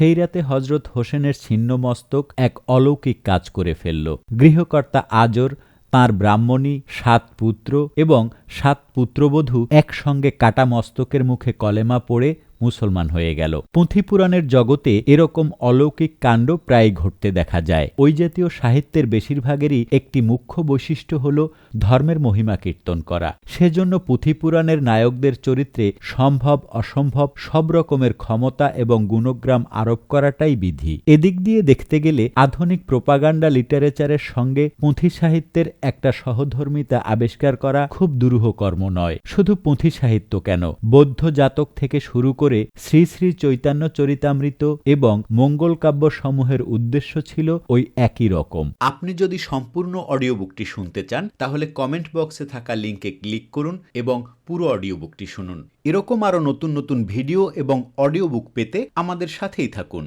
সেই রাতে হজরত হোসেনের ছিন্ন মস্তক এক অলৌকিক কাজ করে ফেলল। গৃহকর্তা আজর, তার ব্রাহ্মণী, সাত পুত্র এবং সাত পুত্রবধূ একসঙ্গে কাটা মস্তকের মুখে কলেমা পড়ে মুসলমান হয়ে গেল। পুঁথিপুরাণের জগতে এরকম অলৌকিক কাণ্ড প্রায় ঘটতে দেখা যায়। ওই জাতীয় সাহিত্যের বেশিরভাগেরই একটি মুখ্য বৈশিষ্ট্য হল ধর্মের মহিমা কীর্তন করা। সেজন্য পুঁথিপুরাণের নায়কদের চরিত্রে সম্ভব, অসম্ভব, সব রকমের ক্ষমতা এবং গুণগ্রাম আরোপ করাটাই বিধি। এদিক দিয়ে দেখতে গেলে আধুনিক প্রোপাগান্ডা লিটারেচারের সঙ্গে পুঁথি সাহিত্যের একটা সহধর্মিতা আবিষ্কার করা খুব দুরূহ কর্ম নয়। শুধু পুঁথি সাহিত্য কেন? বৌদ্ধ জাতক থেকে শুরু করে শ্রী শ্রী চৈতন্য চরিতামৃত এবং মঙ্গল কাব্য সমূহের উদ্দেশ্য ছিল ওই একই রকম। আপনি যদি সম্পূর্ণ অডিও বুকটি শুনতে চান, তাহলে কমেন্ট বক্সে থাকা লিঙ্কে ক্লিক করুন এবং পুরো অডিও বুকটি শুনুন। এরকম আরও নতুন নতুন ভিডিও এবং অডিও বুক পেতে আমাদের সাথেই থাকুন।